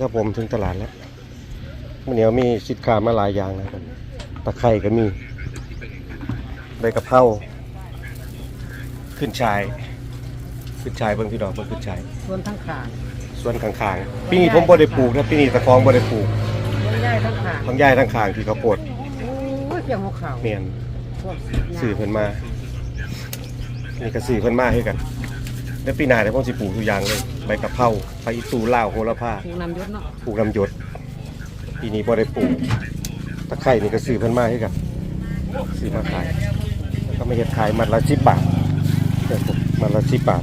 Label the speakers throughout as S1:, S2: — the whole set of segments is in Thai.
S1: กันเด้อครับผมถึงตลาดแล้วมันเหนียวมีสินค้ามาหลายอย่างนะครับตะไคร่ก็มีใบกะเพราขึ้นชาย ขึ้นชายเบิ่งพี่ดอกเบิ่งขึ้นชาย
S2: ส่วนทั้งขาง
S1: ส่วนข้างๆปีนี้ผมบ่ได้ปลูกนะปีนี้ตะคองบ่ได้ปลูก
S2: ส่วนใหญ่ทั้งขาง
S1: ทั้งย่ายทั้งข้างที่เขาวโพด
S2: โอ้ยเกี่ยวหัวเข่า
S1: เมียน
S2: พวก
S1: สื่อเพิ่นมานี่ก็สื่อเพิ่นมาให้กัน แล้วปีหน้าเดี๋ยวผมสิปลูกทุกอย่างเลยใบกะเพราไปอีตูลาวโหระพา
S2: ผูกนำยศเนาะ
S1: ปลูกลำหยดปีนี้บ่ได้ปลูกตะไคร่นี่ก็ซื้อเพิ่นมาให้กันซื้อมาขายแล้วก็มาเฮ็ดขายมัดละ10บาทครับผมมัดละ10บาท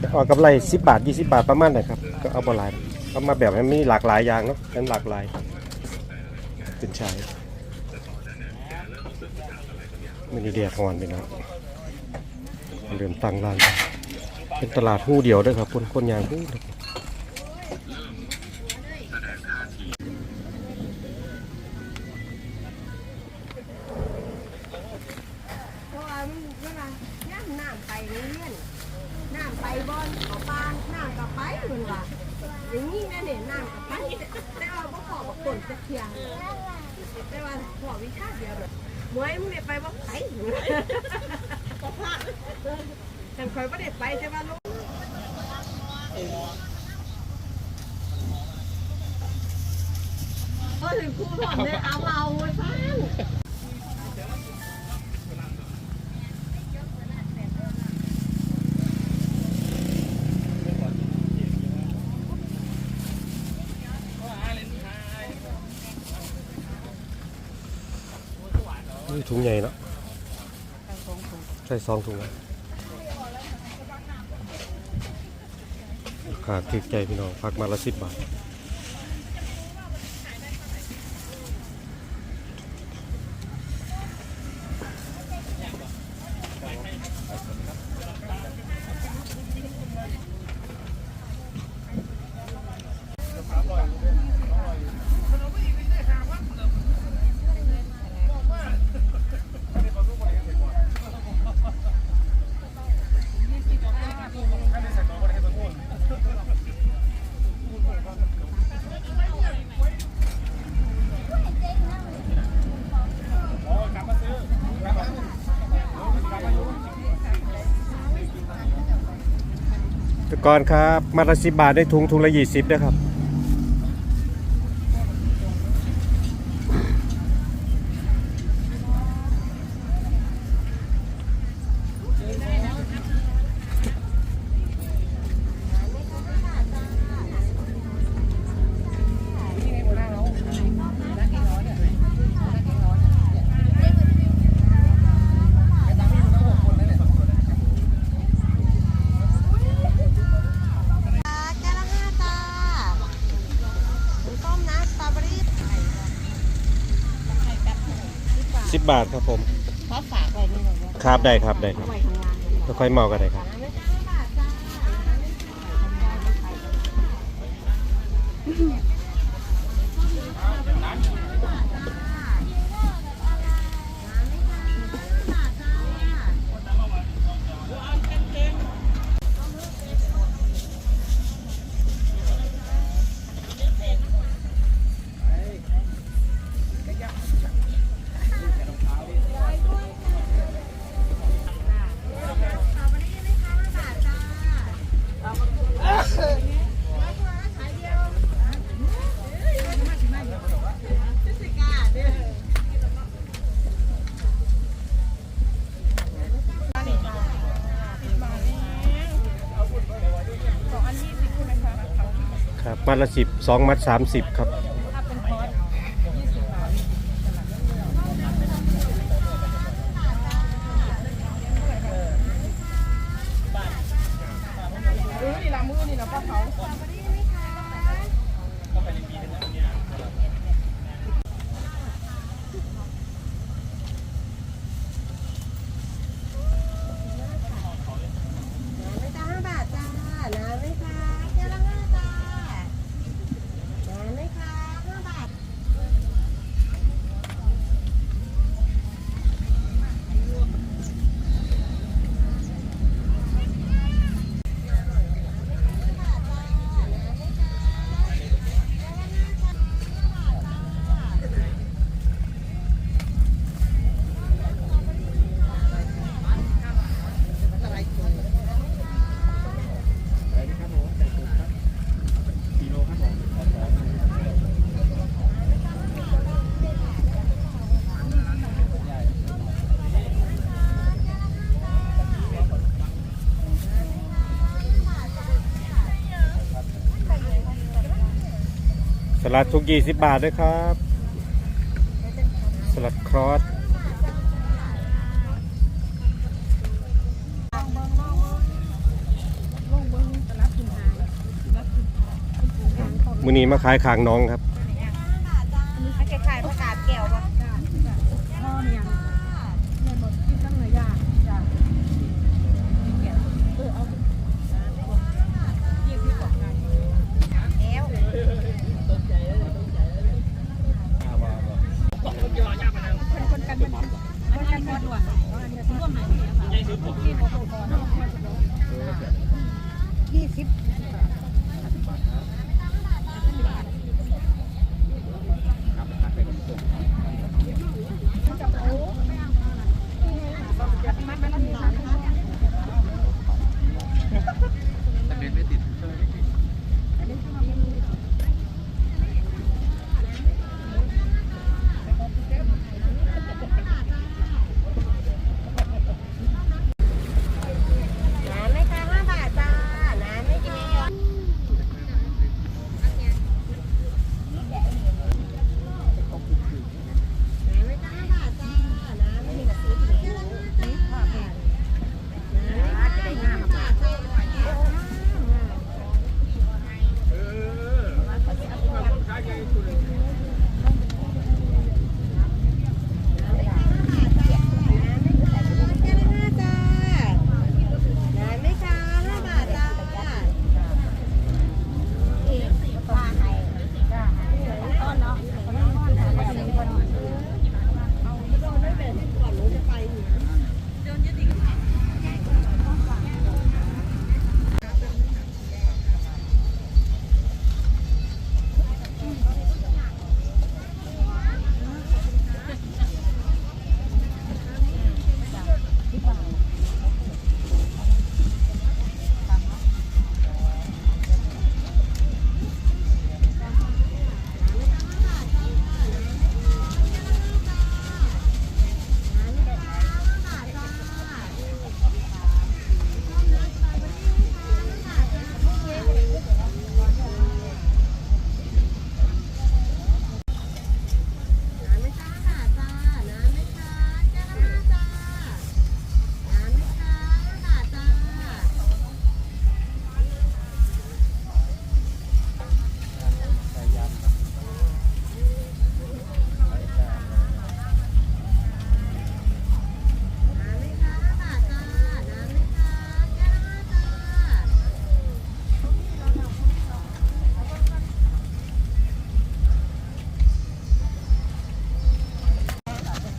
S1: ก็เอากำไร10บาท20บาทประมาณนั้นครับก็เอาบ่หลายเอามาแบบให้มีหลากหลายอย่างเนาะให้หลากหลายเป็นชายมันนี่แดดร้อนพี่น้อง เริ่มตั้งร้าน เป็นตลาดหู้เดียวด้อครับ คนคนยางหู้เด้อ
S3: เพราะว่ามันเวลาย่ำน้ำไปานน้ำกับไปเหรออย่างนี้นะเนี่ยน้ำกับไปแต่ว่าบ่ขอบอกคนจะเทียงแต่ว่าขอวิชาเดียวเลยมวยมึงเนี่ยไปบ่ไป ฉันคอยบ่ได้ไปแต่ว่าลูกพอถึงครูถอนเลยเอาเอาไว้พัน
S1: นี่ถุงใหญ่เนาะ ใช่สองถุงอะราคาถือใจพี่น้องพักมาละสิบบาท ก่อนครับ มาละสิบบาทได้ถุงถุงละยี่สิบนะครับ
S3: แก้วละห้าจ้าต้มนะสตรอเบอรี่
S1: สิบบาทครับผม
S3: ขอฝากไว้นี่เลยว่า
S1: ครับได้ครับได้ครับ
S3: ไว้ข้างล่างเลย
S1: แล้วค่อยเมากันได้ครับ
S3: ไม่
S1: มัดละสิบสองมัดสามสิบครับ
S3: ลั
S2: ดทุกยี่สิบบาทด้วยครับ สลัดครอสมือนี้มาขายขางน้องครับ
S1: มันจะขายประกาศแก้วบ่
S4: พ่อเมียเนี่ยหมดที่ตั้งหลายอย่างจ้ะเออเอายี่สิบกว่าไง
S1: แล้ว
S4: คนกันมันคนกันหมดว่ะร่วมไหน ยี่สิบ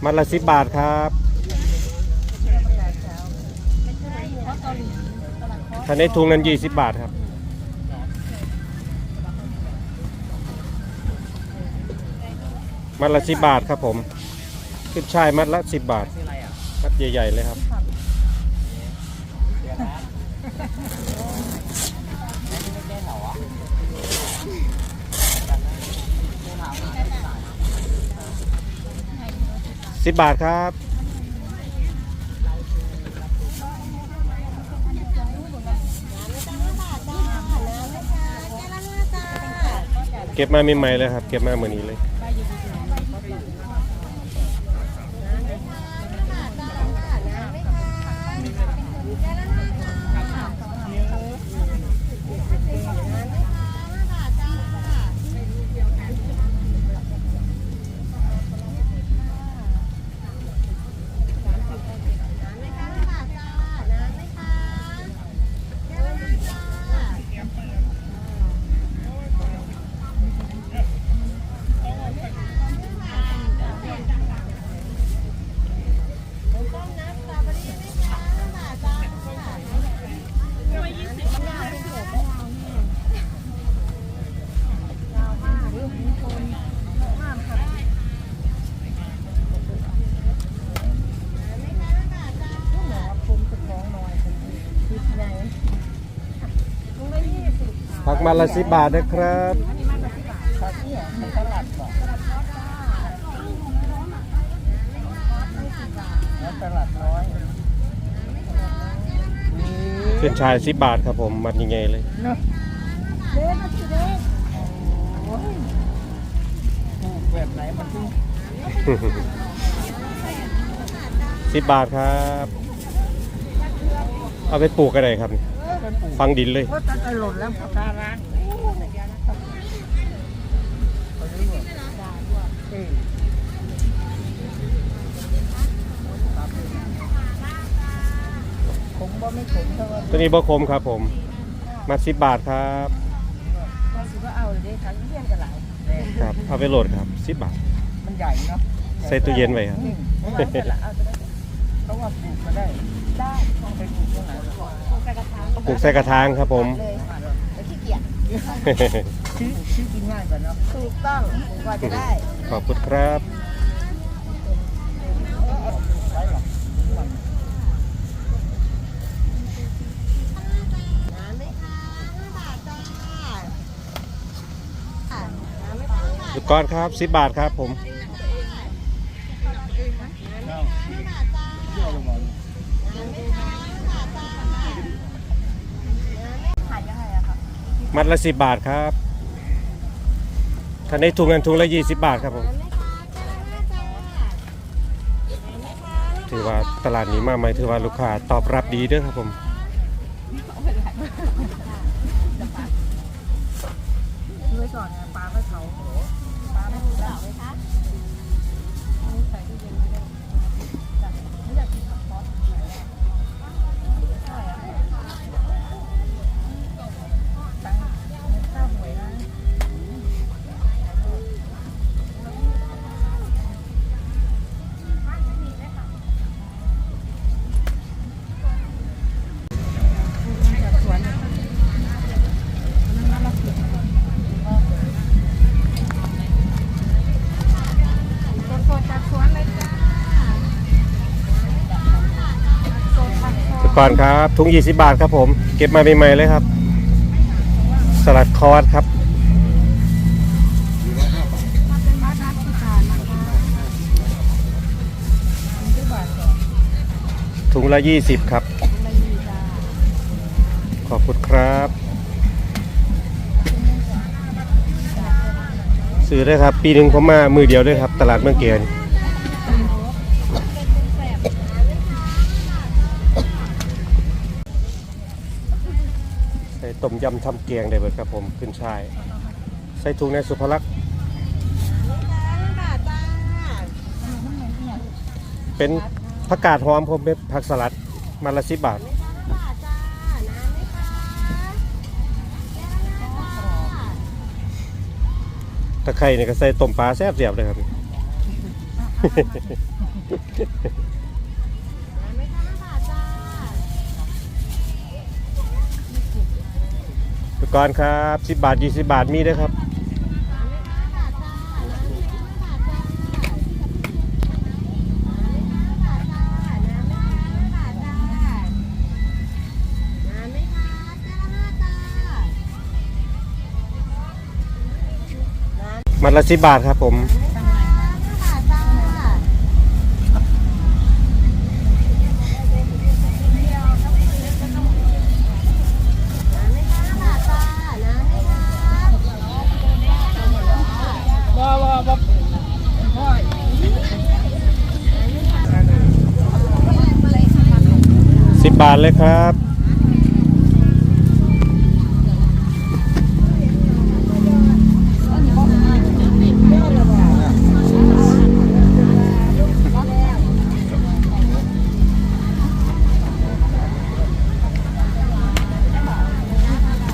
S1: มัดละสิบบาทค
S2: รับถ้าในถุงนั้นยี่สิบบาทครับมัดละสิบบาทครับผมขึ้นช่ายมัดละสิบบาทมัดใหญ่ๆเลยครับ สิบบาทครับ เก็บมาใหม่ๆเลยครับ เก็บมาเหมือนนี้เลย มาละสิบาทนะครับขึ้นชายสิบบาทครับผม มันยังไงเลย
S4: สิ
S1: บบาทครับ เอาไปปลูกอะไรครับ ฟังดินเลย
S2: ก็จะหล่นแล้วปลาร้าน
S3: ผมบ่ไม่ผมเท่าว่า
S1: ตัวนี้บ่คมครับผม มาสิบบาทครับ
S3: ก็สิว่าเอาเลยทั้งเยี่ยนกันหลาย
S1: ครับเอาไปโหลดครับสิบบาท
S3: มันใหญ่เนาะ
S1: ใส่ตู้เย็นไว้ครับ
S3: เพราะว่าแต่ละเอาจะได้เพราะว่าปลูกก็ได้ได้ต้องไปปลูกตรงไหนล่ะปลูกกระถาง
S1: ปลูกใส่กระถางครับผม
S3: เลยแต่ขี้เกียจชื่อชื่อกินง่ายกว่าเนาะถูกต้องกว่าจะได้
S1: ขอบคุณครับ
S3: น้ำไหมคะห้าบาทจ้าน้ำไหมคะ
S1: หยุดก่อนครับสิบบาทครับผม
S3: ขายยังไงอะคะ
S1: มัดละสิบบาทครับถ้าในถุงกันถุงละยี่สิบบาทครับผมถือว่าตลาดนี้มาไหมถือว่าลูกค้าตอบรับดีเด้อครับผม
S2: ด้วยก่อนนะปลาไม่เขาปลาไม่ถูกแล้วไหมคะ ก่อน
S1: ครับถุงยี่สิบบาทครับผม เก็บมาใหม่ๆเลยครับ สลัดคอร์สครับถุงละยี่สิบครับ ขอบคุณครับ ซื้อได้ครับ ปีหนึ่งผมมามือเดียวด้วยครับ ตลาดเมืองเกียน ยำทำเกียงได้เบิดครับผมขึ้นชาย ใส่ถุงในสุภลักษณ์เป็นผักกาดหอมผมเป็นผักสลัดมาละสิบบาทตะไคร่เนี่ยก็ใส่ต้มปลาแซ่บเสียบเลยครับ กรณ์ครับ10บาท20บาทมีด้วยครับ มันละ10บาทครับผมาทเลยครับ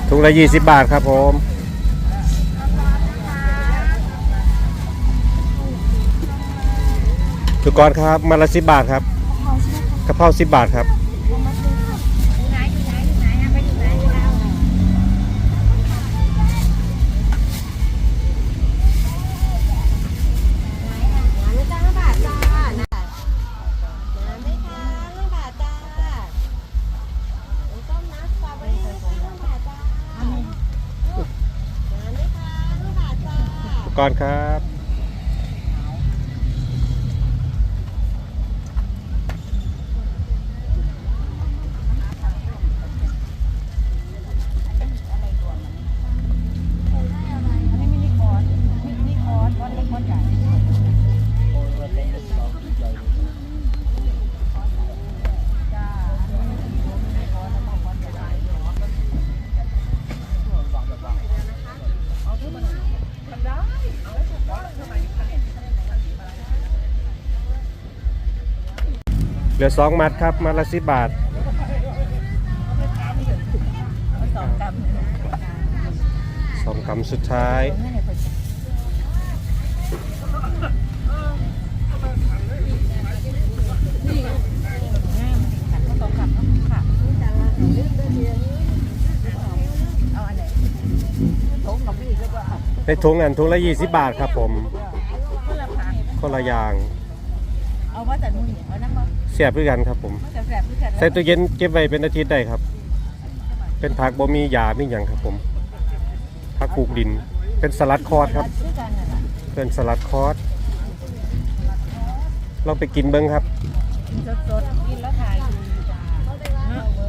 S1: ถุงละ20บบาทครับผมทุกกรครับมาละสิบบาทครับกระเพราสิบบาทครับ ก่
S2: อนครั
S1: บ ลือสองมัดครับ มัดละสิบบาท
S2: สองกรัม
S1: สองกำสุดท้าย
S2: เอาอันไหนถุงกับพี่ก็ว่า
S1: ในถุงอันถุงละยี่สิบบาทครับผม
S2: คนละ
S1: อย่าง
S2: เอาว่าแต่นู่นเอาน้ำมา
S1: เสียบด้วยกันครับผม
S2: แต่แสบด้วยกัน
S1: ใส่ตู้เย็นเก็บไว้เป็นอาทิตย์ได้ครับ เป็นผักบ่มียามีอย่างครับผมผักปลูกดิน เป็นสลัดคอร์สครับ
S2: ด้วยกันน่ะ
S1: เป็นสลัดคอร์สเราไปกินเบิ้งครับ
S2: สดๆกินแล้วถ่าย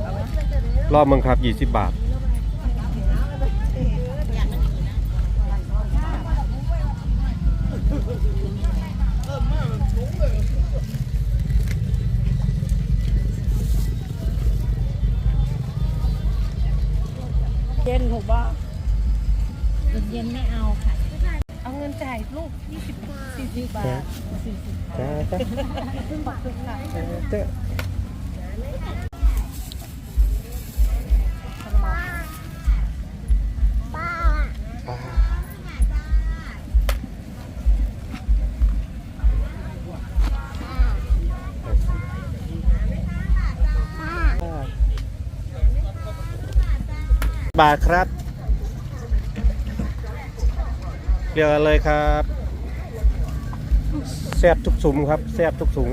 S2: เอาไว้
S1: รอบเมืองครับ 20 บาท
S2: 40
S1: จ้าจ้า
S2: ขึ้นบาทขึ้นค่ะ
S1: บาทครับ เรียกเลยครับ แซ่บทุกสุมครับแซ่บทุกสูง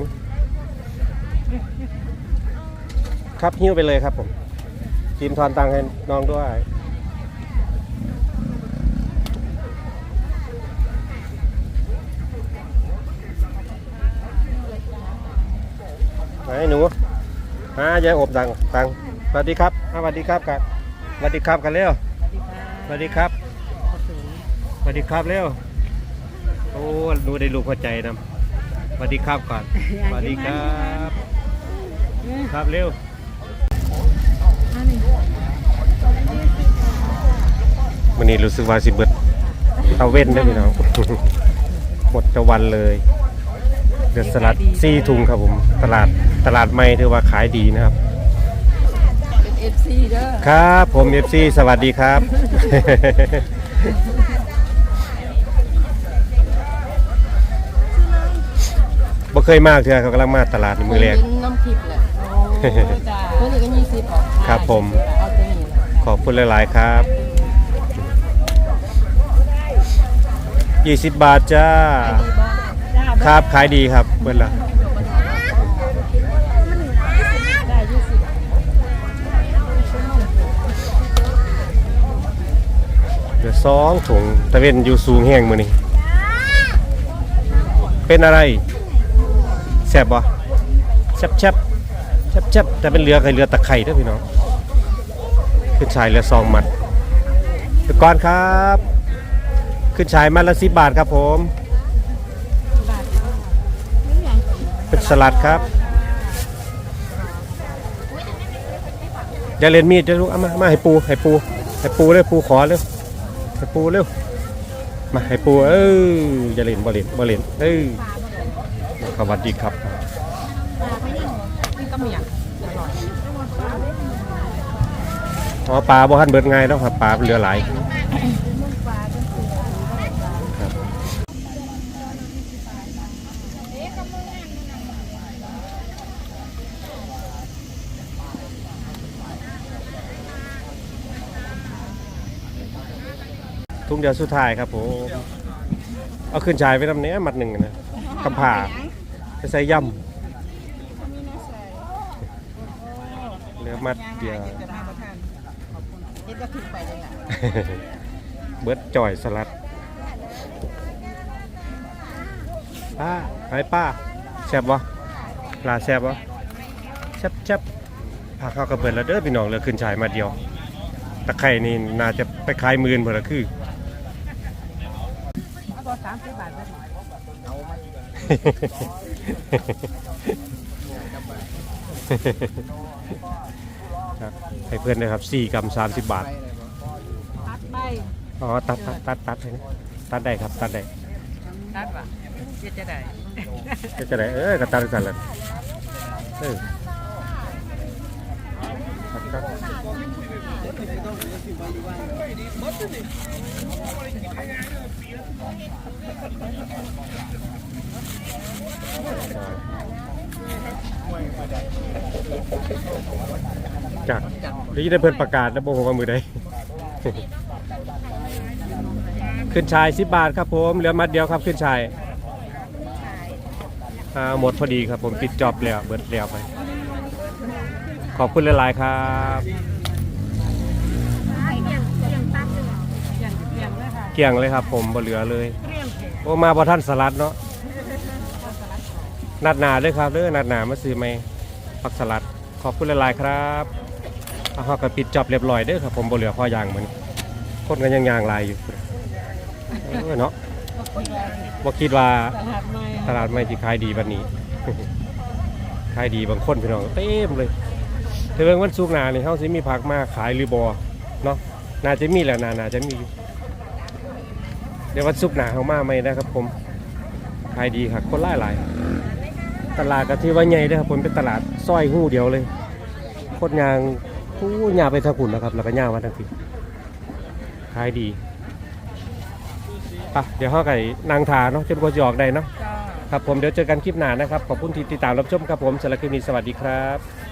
S1: ครับหิ้วไปเลยครับผมจิมทอนตังค์ให้น้องด้วยไหนหนูฮะยายอบตังค์ตังค์สวัสดีครับอะสวัสดีครับกันสวัสดีครับกันเร็วสวัสดีครับสวัสดีครับเร็วโอ้หนูได้ลูกหัวใจนะ สวัสดีครับก่อนสวัสดีครับ ครับเร็ววันนี้รู้สึกว่าสิเบิดตะเว้นได้อพี่น้องหมดตะวันเลยเดือดสลัดซี่ถุงครับผม ตลาดตลาดไม่ถือว่าขายดีนะครับ
S2: เป็น FC เด้อ
S1: ครับ ผมเอฟซีสวัสดีครับ เคยมากเถอะเขากำลังมาตลาดในมือแรก
S3: เป็นน้ำพริกแหละ
S2: โอ้จ้า
S3: ตัวนี้ก็ยี่สิบออก
S1: ครับผม
S3: เอาตัวนี้แหละ
S1: ขอบคุณหลาย ๆ ครับ20บาทจ้า
S2: จ้า
S1: ครับขายดีครับเบิดละ
S2: ได้ยี่สิบ
S1: เดี๋ยวสองถุงตะเวนอยู่สูงแห้งมือนี่เป็นอะไรแซ่บบ่แซ่บแซ่บแซ่บแซ่บแต่เป็นเรือไข่เรือตะไคร่ด้อพี่น้องขึ้นชายเรือซองมัดเดี๋ยวก่อนครับ ขึ้นชายมัดละสิบบาทครับผมเป็นสลัดครับอย่าเล่นมีดจะลูกเอามามาให้ปูให้ปูให้ปูเร็วปูขอเร็วให้ปูเร็วมาให้ปูเอออย่าเล่นบ่เล่นบ่เล่นเออ สวัสดีครับ
S2: นี่ก็มีอะ
S1: อ๋อปลาบ่ทันเบิดง่ายแล้วครับปลาเหลือหลายทุ่งเดียวสุดท้ายครับผมเอาขึ้นชายไปทำเนี้ยมัดหนึ่งนะกำผ่า ใส่ย่ำเหลือมัดเดียว
S2: จะมาประทานเอ็ดก็ถึงไปเลยอะ
S1: เบิร์ดจ่อยสลัดป้าไอ้ป้าแซ่บวะปลาแซ่บวะแซ่บแซ่บพาเข้าวกับเบิร์ดแล้วเด้อพี่น้องเหลยขึ้นชายมาเดียว ตะไคร่นี่น่าจะไปขายหมื่นเพื่อละคือ
S2: เอา ตัวสามสิบบาทไป
S1: ครับให้เพื่อนเลยครับ4กรัม30 บาท
S2: ตัดไป
S1: อ๋อ ตัดตัดตัดตัดให้นะตัดได้ครับ ตัดได้
S2: ตัดว่ะเจ็ดจะได้
S1: ก็จะได้เออก็ตัดกันแล้วเออครับครับจาก ที่ได้เพิ่นประกาศแล้วบ่ฮู้ว่ามือใด ขึ้นชาย10บาทครับผมเหลือมัดเดียวครับขึ้นชายอ่าหมดพอดีครับผมปิดจอบแล้วเบิดแล้วไปขอบคุณหลายๆครับ
S2: เก
S1: ลี่ยงเลยครับผมบ่เหลือเลย
S2: เรียงเผ็ด
S1: โอ้มาบ่ท่านสลัดเนาะนัดหนาเลยครับเด้อนัดหนามาซื้อไหมผักสลัดขอบคุณหลายๆครับ เอาเฮาก็ปิดจอบเรียบร้อยเด้อครับผมบ่เหลือพอย่างเหมือนคนกันยังย่างลายอยู่เออเนาะบ่คิดว่า
S2: ตลาด
S1: ไม่ที่ขายดีวันนี้ขายดีบางคนพี่น้องเต็มเลยเถือวันสุกหนานี่เฮาสิมีผักมาขายหรือบ่เนาะน่าจะมีแหละนาน่าจะมีเดี๋ยววันสุกหนาเฮามาใหมนะครับ ผมขายดีครับคนหลายหลายตลาดก็ที่ว่าใหญ่เด้ครับผมเป็นตลาดซอยหู้เดียวเลยโคนยาง หู้ยาไปทางขุนนะครับ แล้วก็ยามาทางทีขายดีอะเดี๋ยวเฮาไก่นางทาเนาะจนกว่าจะออกได้เนาะครับผมเดี๋ยวเจอกันคลิปหน้านะครับ ขอบคุณที่ติดตามรับชมครับผมสำหรับคลิปนี้สวัสดีครับ